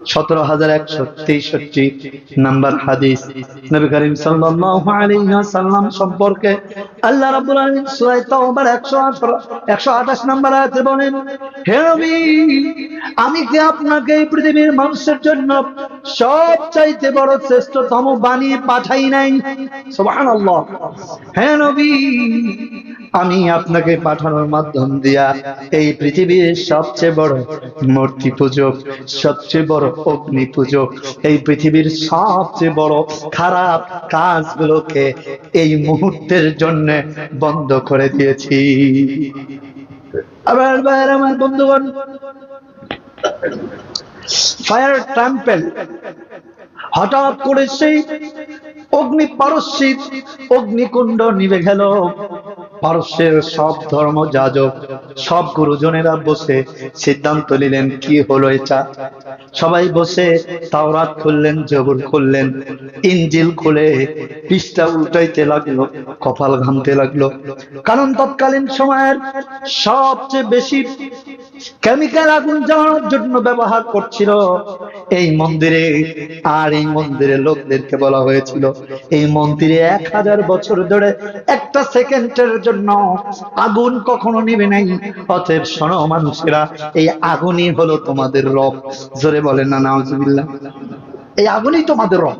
একশো তেষট্টি নাম্বার হাদিস। নবী করিম সাল্লাল্লাহু সম্পর্কে আল্লাহ রাব্বুল আলামিন সূরা তাওবার 118 128 নাম্বার আয়াতে বলেন আমি কি আপনাকে এই পৃথিবীর মানুষের জন্য সবচাইতে বড় শ্রেষ্ঠতম বানিয়ে পাঠাই নাই? সুবহানাল্লাহ। হে নবী আমি আপনাকে পাঠানোর মাধ্যম দিয়া এই পৃথিবীর সবচেয়ে বড় মূর্তি পূজক, সবচেয়ে বড় অগ্নি পূজক, এই পৃথিবীর সবচেয়ে বড় খারাপ কাজগুলোকে এই মুহূর্তের জন্য বন্ধ করে দিয়েছি। আবার আমার বন্ধুগণ, ফায়ার ট্রাম্পেল, হঠাৎ করে সেই অগ্নি পারস্যিক অগ্নিকুণ্ড নিভে গেল। পারস্যের সব ধর্ম যাজক, সব গুরুজনেরা বসে সিদ্ধান্ত নিলেন, কি হলো এটা? সবাই বসে তাওরাত খুললেন, জবর খুললেন ইঞ্জিল খুলে পৃষ্ঠা উল্টাইতে লাগল, কপাল ঘামতে লাগল। কারণ তৎকালীন সময়ের সবচেয়ে বেশি কেমিক্যাল আগুন জ্বালানোর জন্য ব্যবহার করছিল এই মন্দিরে, আর এই মন্দিরে লোকদেরকে বলা হয়েছিল, এই মন্দিরে এক হাজার বছর ধরে একটা সেকেন্ডের জন্য আগুন কখনো নিবে নাই। অতএব শোনো মানুষেরা, এই আগুনই হলো তোমাদের রব। জোরে বলেন না, নাউজুবিল্লাহ। এই আগুনই তোমাদের রব।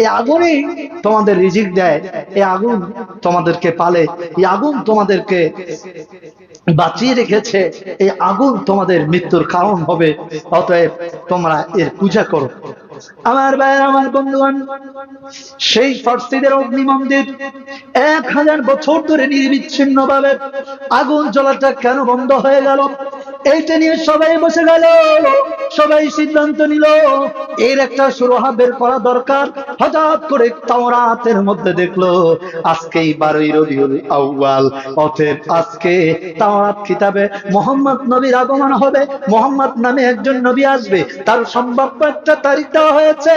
এই আগুনই তোমাদের রিজিক দেয়। এই আগুন তোমাদেরকে পালে। এই আগুন তোমাদেরকে বাঁচিয়ে রেখেছে, এই আগুন তোমাদের মৃত্যুর কারণ হবে, অতএব তোমরা এর পূজা করো। আমার ভাই আমার বন্ধুগণ, সেই ফার্সিদের অগ্নি মন্দির এক হাজার বছর ধরে নির্বিচ্ছিন্ন ভাবে আগুন জ্বলাটা কেন বন্ধ হয়ে গেল? এইটা নিয়ে সবাই বসে গেল। সবাই সিদ্ধান্ত নিল, এর একটা সুরাহা বের করা দরকার। হঠাৎ করে তাওরাতের মধ্যে দেখল, আজকেই বারোই রবিউল আউয়াল। অতএব আজকে তাওরাত কিতাবে মোহাম্মদ নবীর আগমন হবে। মোহাম্মদ নামে একজন নবী আসবে, তার সম্ভাব্য একটা তারিখ দেওয়া হয়েছে।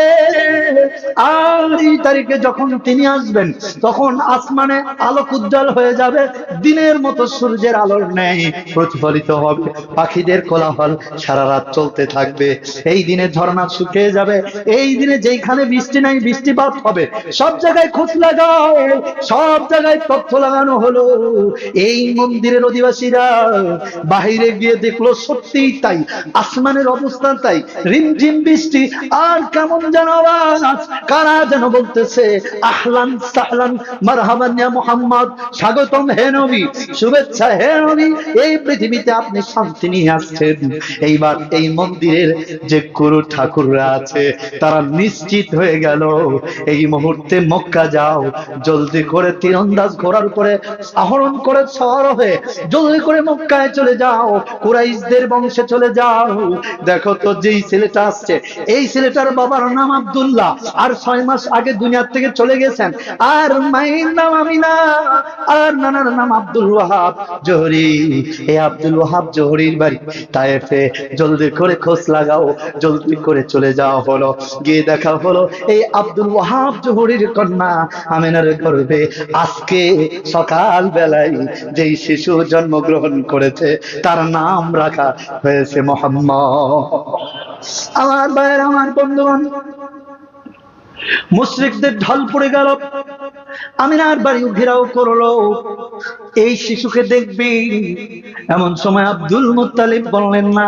আর এই তারিখে যখন তিনি আসবেন, তখন আসমানে আলোক উজ্জ্বল হয়ে যাবে, দিনের মতো সূর্যের আলোর ন্যায় প্রতিফলিত হবে। পাখিদের কোলাহল সারা রাত চলতে থাকবে। এই দিনে ঝর্ণা শুকিয়ে যাবে। এই দিনে যেখানে বৃষ্টি নাই, বৃষ্টিপাত হবে। সব জায়গায় খোঁজ লাগাও। সব জায়গায় তথ্য লাগানো হলো। এই মন্দিরের অধিবাসীরা বাহিরে গিয়ে দেখল সত্যিই তাই। আসমানের অবস্থা তাই। রিমঝিম বৃষ্টি। আর কেমন যেন কারা যেন বলতেছে, আহলান সাহলান, মারহাবান ইয়া মুহাম্মদ। স্বাগতম হে নবী, শুভেচ্ছা হে নবী। এই পৃথিবীতে আপনি শান্তি নিয়ে আসছেন। এইবার এই মন্দিরের যে গুরু ঠাকুররা আছে, তারা নিশ্চিত হয়ে গেল, এই মুহূর্তে মক্কা যাও। জলদি করে তীরন্দাজ ঘোড়ার উপরে আহরণ করে সওয়ার হয়ে জলদি করে মক্কায় চলে যাও, কুরাইশদের বংশে চলে যাও। দেখো তো যেই ছেলেটা আসছে, এই ছেলেটার বাবার নাম আব্দুল্লাহ। আর ছয় মাস আগে দুনিয়ার থেকে চলে গেছেন। আর মায়ের নাম আমিনা, আর নানার নাম আব্দুল ওয়াহাব। জহরি এই আব্দুল ওয়াহাব জহরির বাড়ি তাইফে জলদি করে খোঁজ লাগাও, জলদি করে চলে যাওয়া হলো গিয়ে দেখা হলো এই আব্দুল ওয়াহাব জহরির কন্যা আমিনার গর্ভে। আজকে সকাল বেলায় যেই শিশু জন্মগ্রহণ করেছে, তার নাম রাখা হয়েছে মোহাম্মদ। আমার ভাইয়ের, আমার বন্ধুগণ, মুশ্রিকদের ঢল পড়ে গেল। আমিনার বাড়ি ঘেরাও করল। এই শিশুকে দেখবি, এমন সময় আব্দুল মুত্তালিব বললেন, না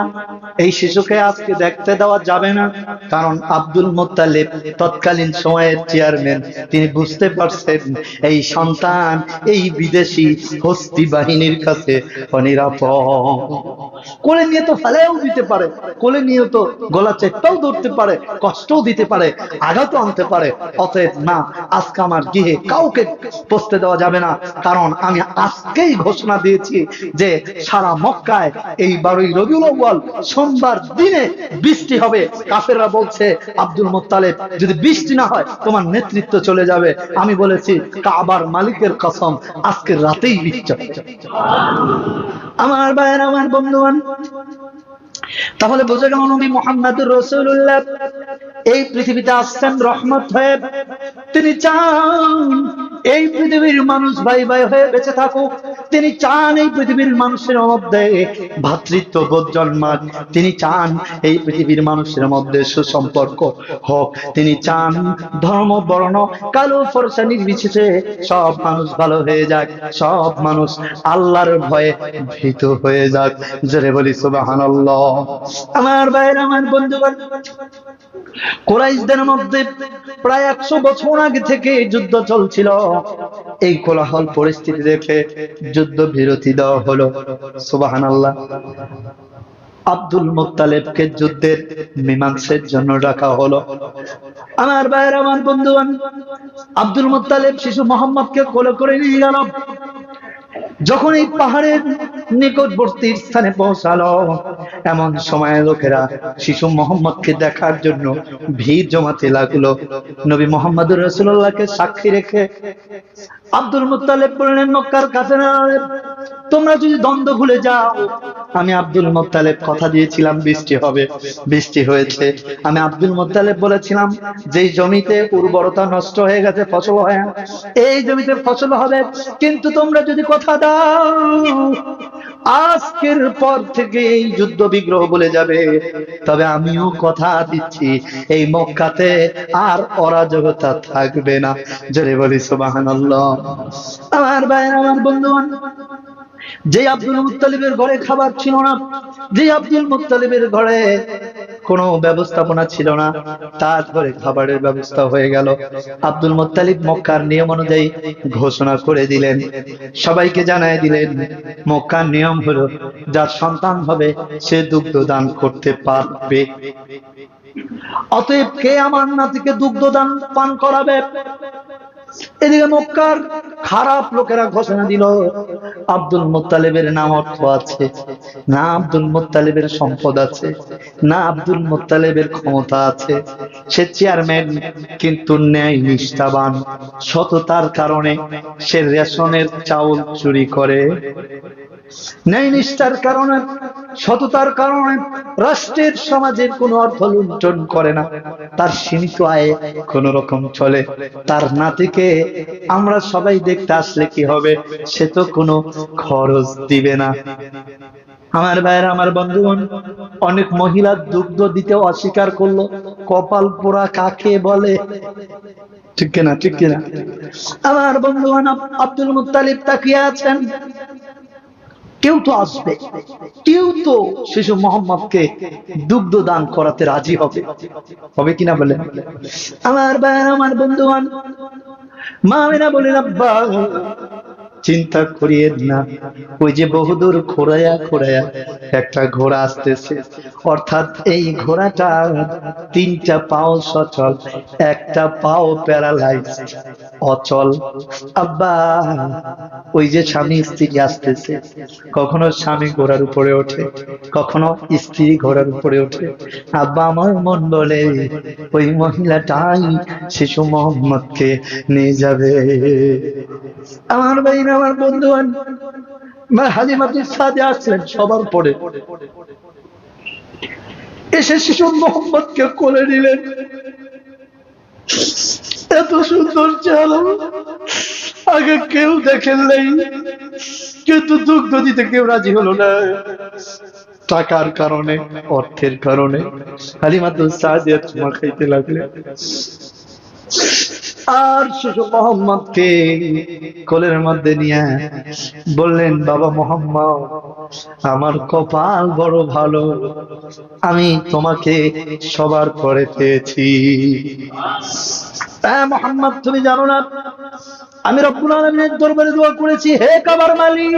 এই শিশুকে আজকে দেখতে দেওয়া যাবে না, কারণ আব্দুল মুত্তালিব তৎকালীন সময়ের চেয়ারম্যান। তিনি বুঝতে পারছেন এই সন্তান এই বিদেশি হস্তি বাহিনীর কাছে কোলে নিয়ে তো ফেলেও দিতে পারে, কোলে নিয়ে তো গলা চেপটাও ধরতে পারে, কষ্টও দিতে পারে, আঘাতও আনতে পারে। অতএব না, আজকে আমার গৃহে কাউকে পৌঁছতে দেওয়া যাবে না, কারণ আমি আজকেই ঘোষণা দিয়েছি যে সারা মক্কায় এই বারোই রবিউল আউয়াল সোমবার দিনে বৃষ্টি হবে। কাফেররা বলছে, আব্দুল মোত্তালেব, যদি বৃষ্টি না হয়, তোমার নেতৃত্ব চলে যাবে। আমি বলেছি, কাবার মালিকের কসম, আজকে রাতেই বৃষ্টি আমার ভাইয়ের, আমার বন্ধুবান তাহলে বোঝা গেল নবী মোহাম্মদুর রসুল্লাহ এই পৃথিবীতে আসছেন রহমত হয়ে তিনি চান, এই পৃথিবীর মানুষ ভাই ভাই হয়ে বেঁচে থাকুক। তিনি চান এই পৃথিবীর মানুষের মধ্যে ভাতৃত্ববোধ জন্মাক। তিনি চান এই পৃথিবীর মানুষের মধ্যে সুসম্পর্ক হোক। তিনি চান ধর্ম, বর্ণ, কালো ফরসা, নির্বিশেষে সব মানুষ ভালো হয়ে যাক। সব মানুষ আল্লাহর ভয়ে ভীত হয়ে যাক। জোরে বলি সুবাহান আমার ভাইয়ের, আমার বন্ধুগণ, কোরাইশদের মধ্যে প্রায় একশো বছর আগে থেকে যুদ্ধ চলছিল। এই কোলাহল পরিস্থিতি দেখে যুদ্ধ বিরতি দেওয়া হলো সুবাহান আল্লাহ আব্দুল মুতালেবকে যুদ্ধের মীমাংসের জন্য রাখা হলো। আমার ভাইয়ের, আমার বন্ধু আব্দুল মুতালেব শিশু মোহাম্মদকে কোলে করে নিয়ে গেল। যখন এই পাহাড়ের নিকটবর্তী স্থানে পৌঁছালো। এমন সময় লোকেরা শিশু মোহাম্মদকে দেখার জন্য ভিড় জমাতে লাগল। নবী মোহাম্মদ রসুল্লাহকে সাক্ষী রেখে আব্দুল মুত্তালেব বললেন, মক্কার কাছে তোমরা যদি দ্বন্দ্ব ভুলে যাও, আমি আব্দুল মোত্তালেব কথা দিয়েছিলাম, বৃষ্টি হবে, বৃষ্টি হয়েছে। আমি আব্দুল মোত্তালেব বলেছিলাম যে জমিতে উর্বরতা নষ্ট হয়ে গেছে, ফসল হয় এই জমিতে ফসল হবে, কিন্তু তোমরা যদি কথা দাও আজকের পর থেকে এই যুদ্ধ বিগ্রহ বলে যাবে। তবে আমিও কথা দিচ্ছি, এই মক্কাতে আর অরাজকতা থাকবে না। জোরে বলি, সুবহানাল্লাহ। আমার ভাই আমার বন্ধু যে আব্দুল মুত্তালিবের ঘরে খাবার ছিল না, যে আব্দুল মুত্তালিবের ঘরে কোনো ব্যবস্থাপনা ছিল না, তার ঘরে খাবারের ব্যবস্থা হয়ে গেল। আব্দুল মুত্তালিব মক্কার নিয়ম অনুযায়ী ঘোষণা করে দিলেন। সবাইকে জানায় দিলেন, মক্কার নিয়ম হলো, যার সন্তান হবে, সে দুগ্ধ দান করতে পারবে। অতএব কে আমার নাতিকে দুগ্ধ দান পান করাবে? এদিকে মক্কার খারাপ লোকেরা ঘোষণা দিল, আব্দুল মোত্তালেবের নাম অর্থ আছে, না আব্দুল মোত্তালেবের সম্পদ আছে, না আব্দুল মোত্তালেবের ক্ষমতা আছে। সে চেয়ারম্যান কিন্তু ন্যায় নিষ্ঠাবান, সততার কারণে সে রেশনের চাউল চুরি করে। ন্যায় নিষ্ঠার কারণে সততার কারণে রাষ্ট্রের সমাজের কোনো অর্থ লুণ্ঠন করে না। তার সীমিত আয়ে কোন রকম চলে। তার নাতিকে আমরা সবাই দেখতে আসলে কি হবে, সে তো কোনো খরচ দিবে না। আমার ভাইয়ের, আমার বন্ধুগণ, অনেক মহিলা দুগ্ধ দিতে অস্বীকার করল। কপাল পোড়া কাকে বলে? ঠিক কিনা ঠিক কিনা? আমার বন্ধুগণ, আব- আব্দুল মুতালিব তাকিয়ে আছেন। কেউ তো আসবে। কেউ তো শিশু মোহাম্মদকে দুগ্ধ দান করাতে রাজি হবে। হবে কিনা বলে? আমার ভাই আমার বন্ধুগণ মা বলে বলেন আব্বা চিন্তা করিয়ে না। ওই যে বহুদূর ঘোরায়া ঘোরায়া একটা ঘোড়া আসতেছে। অর্থাৎ এই ঘোড়াটা তিনটা পাও সচল, একটা পাও প্যারালাইজ অচল। আব্বা, ওই যে স্বামী স্ত্রী আসতেছে। কখনো স্বামী ঘোড়ার উপরে ওঠে। কখনো স্ত্রী ঘোড়ার উপরে ওঠে। আব্বা আমার মন বলে, ওই মহিলাটাই শিশু মোহাম্মদকে নিয়ে যাবে। আমার ভাই আমার বন্ধু হালিমাতুর সাদে আসলেন সবার পরে এসে শিশু মোহাম্মদকে কোলে নিলেন। এত সুন্দর চেহারা। আগে কেউ দেখেন নাই। কিন্তু দুগ্ধ দিতে কেউ রাজি হলো না। টাকার কারণে, অর্থের কারণে। হালিমাতুল সাদিয়া চুমা খাইতে লাগলেন আর শিশু মোহাম্মদকে কোলের মধ্যে নিয়ে বললেন, বাবা মোহাম্মদ, আমার কপাল বড় ভালো। আমি তোমাকে সবার পরে পেয়েছি। হ্যাঁ মোহাম্মদ, তুমি জানো না, আমি রব্বুল আলমিনের দরবারে দোয়া করেছি, হে কাবার মালিক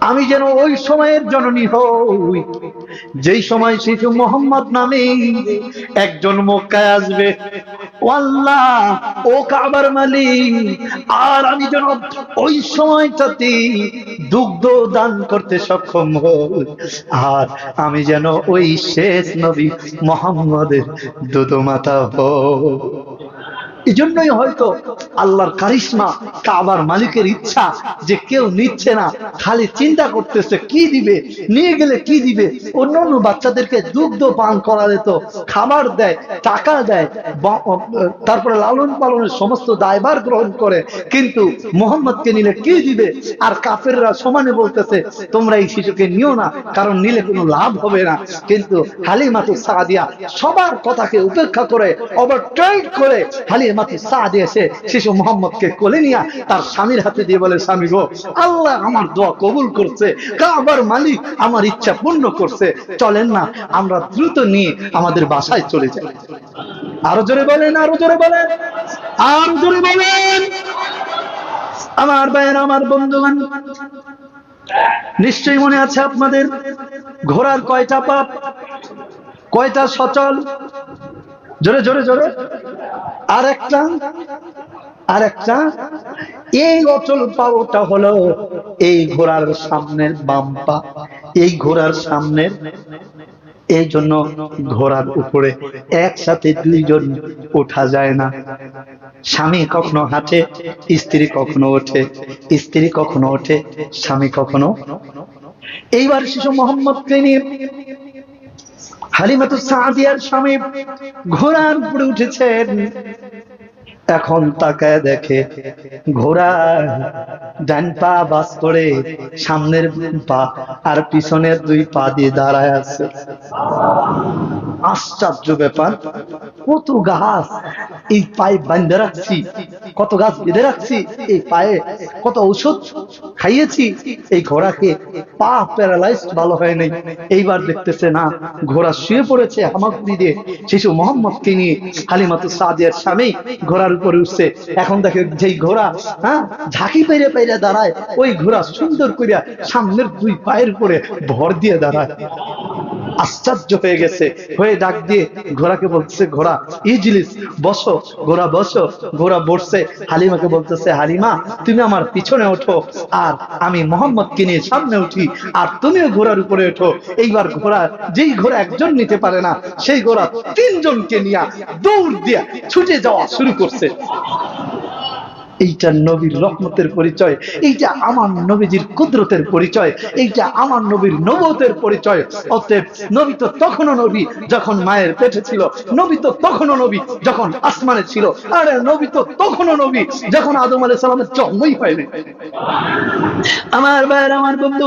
আমি যেন ওই সময়ের জননী হই। যেই সময় শিশু মোহাম্মদ নামে একজন মক্কায় আসবে। আল্লাহ ও কাবার মালিক, আর আমি যেন ওই সময়টাতে দুগ্ধ দান করতে সক্ষম হই। আর আমি যেন ওই শেষ নবী মোহাম্মদের দুধ মাতা হই। এই জন্যই হয়তো আল্লাহর কারিশমা কাবার মালিকের ইচ্ছা যে কেউ নিচ্ছে না, খালি চিন্তা করতেছে কি দিবে, নিয়ে গেলে কি দিবে। অন্য অন্য বাচ্চাদেরকে দুগ্ধ পান করা যেত খাবার দেয়, টাকা দেয় তারপরে লালন পালনের সমস্ত দায়ভার গ্রহণ করে। কিন্তু মোহাম্মদকে নিলে কি দিবে? আর কাফেররা সমানে বলতেছে, তোমরা এই শিশুকে নিও না, কারণ নিলে কোনো লাভ হবে না। কিন্তু হালিমাতু সাদিয়া সবার কথাকে উপেক্ষা করে ওভারটাইট করে হালিমাতু সাদিয়া এসে শিশু মোহাম্মদকে কোলে নিয়ে তার স্বামীর হাতে দিয়ে বলে, স্বামী গো, আল্লাহ আমার দোয়া কবুল করছে, কাবার মালিক আমার ইচ্ছা পূর্ণ করছে, চলেন না, আমরা দ্রুত নিয়ে আমাদের বাসায় চলে যাই। আরও জোরে বলেন, আরও জোরে বলেন, আরও জোরে বলেন। আমার ভাইয়ের, আমার বন্ধুগণ, নিশ্চয়ই মনে আছে আপনাদের, ঘোড়ার কয়টা পাপ, কয়টা সচল? জোরে জোরে জোরে। আর একটা আর একটা এই অচল পাওটা হলো এই ঘোড়ার সামনের বাম্পা এই ঘোড়ার সামনের, এই জন্য ঘোড়ার উপরে একসাথে দুইজন ওঠা যায় না। স্বামী কখনো হাঁটে, স্ত্রী কখনো ওঠে, স্ত্রী কখনো ওঠে, স্বামী কখনো। এইবার শিশু মোহাম্মদকে নিয়ে হালিমাতু সাদিয়ার স্বামী ঘোড়ার উপরে উঠেছেন। এখন তাকায় দেখে ঘোড়া ডান পা বাস করে সামনের পা আর পিছনের দুই পা দিয়ে দাঁড়ায় আছে। আশ্চর্য ব্যাপার, কত গাছ এই পায়ে বান্ধে রাখছি, কত গাছ বেঁধে রাখছি, এই পায়ে কত ঔষধ খাইয়েছি, এই ঘোড়াকে পা প্যারালাইজ ভালো হয় নাই। এইবার দেখতেছে না, ঘোড়া শুয়ে পড়েছে হামাগুড়ি দিয়ে। শিশু মোহাম্মদকে নিয়ে হালিমাতু সাদিয়ার স্বামী ঘোড়ার উপরে উঠছে। এখন দেখে যেই ঘোড়া হ্যাঁ ঝাঁকি পেরে পেরে দাঁড়ায়, ওই ঘোড়া সুন্দর করিয়া সামনের দুই পায়ের উপরে ভর দিয়ে দাঁড়ায়। আশ্চর্য হয়ে গেছে। হয়ে ডাক দিয়ে ঘোড়াকে বলতেছে, ঘোড়া, ইজলিস, বসো, ঘোড়া বসো, ঘোড়া বসছে। হালিমাকে বলতেছে, হালিমা, তুমি আমার পিছনে ওঠো, আর আমি মোহাম্মদকে নিয়ে সামনে উঠি, আর তুমিও ঘোড়ার উপরে ওঠো। এইবার ঘোড়া, যেই ঘোড়া একজন নিতে পারে না, সেই ঘোড়া তিনজনকে নিয়ে দৌড় দিয়া ছুটে যাওয়া শুরু করছে। এইটা নবীর রহমতের পরিচয়, এইটা আমার নবীজির কুদরতের পরিচয়, এইটা আমার নবীর নবতের পরিচয়। অতএব নবী তো তখনও নবী যখন মায়ের পেটে ছিল, নবী তো তখনও নবী যখন আসমানে ছিল। আরে নবী তো তখনও নবী যখন আদম আলাইহিস সালামের জন্মই হয়নি আমার ভাইয়ের, আমার বন্ধু